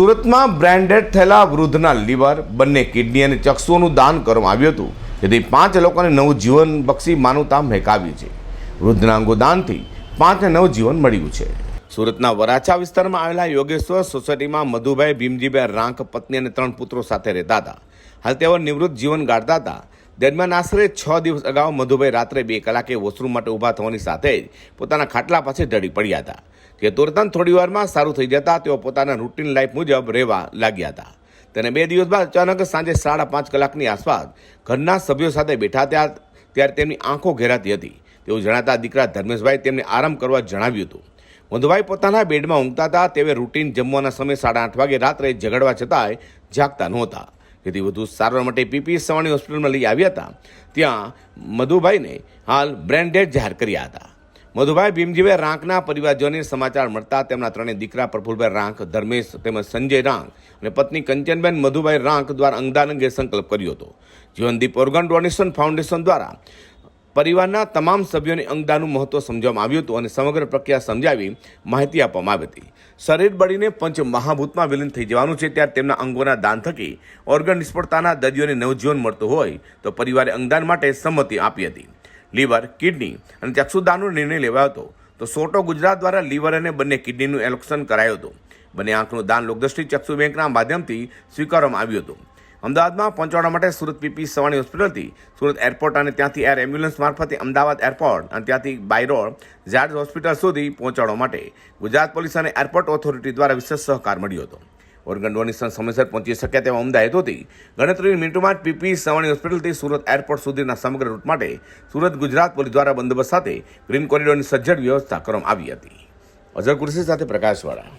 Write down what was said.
સુરતમાં બ્રાન્ડેડ થયેલા વૃદ્ધના લીવર બંને કિડની અને ચક્ષુઓનું દાન કરવામાં આવ્યું હતું. જેથી પાંચ લોકોને નવું જીવન બક્ષી માનવતા મહેકાવી છે. વૃદ્ધના અંગોદાનથી પાંચને નવું જીવન મળ્યું છે. સુરતના વરાછા વિસ્તારમાં આવેલા યોગેશ્વર સોસાયટીમાં મધુભાઈ ભીમજીભાઈ રાંક પત્ની અને ત્રણ પુત્રો સાથે રહેતા હતા. હાલ તેઓ નિવૃત્ત જીવન ગાળતા હતા દરમિયાન આશરે છ દિવસ અગાઉ મધુભાઈ રાત્રે બે કલાકે વોશરૂમ માટે ઊભા થવાની સાથે જ પોતાના ખાટલા પાસે ઢળી પડ્યા હતા. તે થોડી વારમાં સારું થઈ જતા તેઓ પોતાના રૂટીન લાઈફ મુજબ રહેવા લાગ્યા હતા. તેને બે દિવસ બાદ અચાનક સાંજે સાડા પાંચ કલાકની આસપાસ ઘરના સભ્યો સાથે બેઠા હતા ત્યારે તેમની આંખો ઘેરાતી હતી. તેવું જણાતા દીકરા ધર્મેશભાઈ તેમને આરામ કરવા જણાવ્યું હતું. મધુભાઈ પોતાના બેડમાં ઊંઘતા હતા. તેવે રૂટીન જમવાના સમયે સાડા આઠ વાગે રાત્રે ઝઘડવા છતાંય જાગતા નહોતા. જેથી વધુ સારવાર માટે પીપી સવાણી હોસ્પિટલમાં લઈ આવ્યા હતા. ત્યાં મધુભાઈને હાલ બ્રેન્ડેડ જાહેર કર્યા હતા. મધુભાઈ ભીમજીભાઈ રાંકના પરિવારજનોને સમાચાર મળતા તેમના ત્રણેય દીકરા પ્રફુલભાઈ રાંક, ધર્મેશ તેમજ સંજય રાંક અને પત્ની કંચનબેન મધુભાઈ રાંક દ્વારા અંગદાન અંગે સંકલ્પ કર્યો હતો. જીવનદીપ ઓર્ગન ડોનેશન ફાઉન્ડેશન દ્વારા પરિવારના તમામ સભ્યોને અંગદાનનું મહત્વ સમજવામાં આવ્યું હતું અને સમગ્ર પ્રક્રિયા સમજાવી માહિતી આપવામાં આવી હતી. શરીર બળીને પંચ મહાભૂતમાં વિલીન થઈ જવાનું છે, ત્યારે તેમના અંગોના દાન થકી ઓર્ગન નિષ્ફળતાના દર્દીઓને નવજીવન મળતું હોય, તો પરિવારે અંગદાન માટે સંમતિ આપી હતી. લીવર, કિડની અને ચક્ષુદાનનો નિર્ણય લેવાયો હતો. તો સોટો ગુજરાત દ્વારા લીવર અને બંને કિડનીનું એલોક્શન કરાયું હતું. બંને આંખનું દાન લોકદ્રષ્ટિ ચક્ષુ બેંકના માધ્યમથી સ્વીકારવામાં આવ્યું હતું. અમદાવાદમાં પહોંચાડવા માટે સુરત પીપી સવાણી હોસ્પિટલથી સુરત એરપોર્ટ અને ત્યાંથી એર એમ્બ્યુલન્સ મારફતે અમદાવાદ એરપોર્ટ અને ત્યાંથી બાય રોડ ઝાડ હોસ્પિટલ સુધી પહોંચાડવા માટે ગુજરાત પોલીસ અને એરપોર્ટ ઓથોરિટી દ્વારા વિશેષ સહકાર મળ્યો હતો. ઓર્ગન ડોનેશન સમયસર પહોંચી શક્યા તેવા ઉમદા હેતુથી ગણતરીની મિનિટોમાં જ પીપી સવાણી હોસ્પિટલથી સુરત એરપોર્ટ સુધીના સમગ્ર રૂટ માટે સુરત ગુજરાત પોલીસ દ્વારા બંદોબસ્ત સાથે ગ્રીન કોરિડોરની સજ્જડ વ્યવસ્થા કરવામાં આવી હતી. અઝર કુર્સી સાથે પ્રકાશવાળા.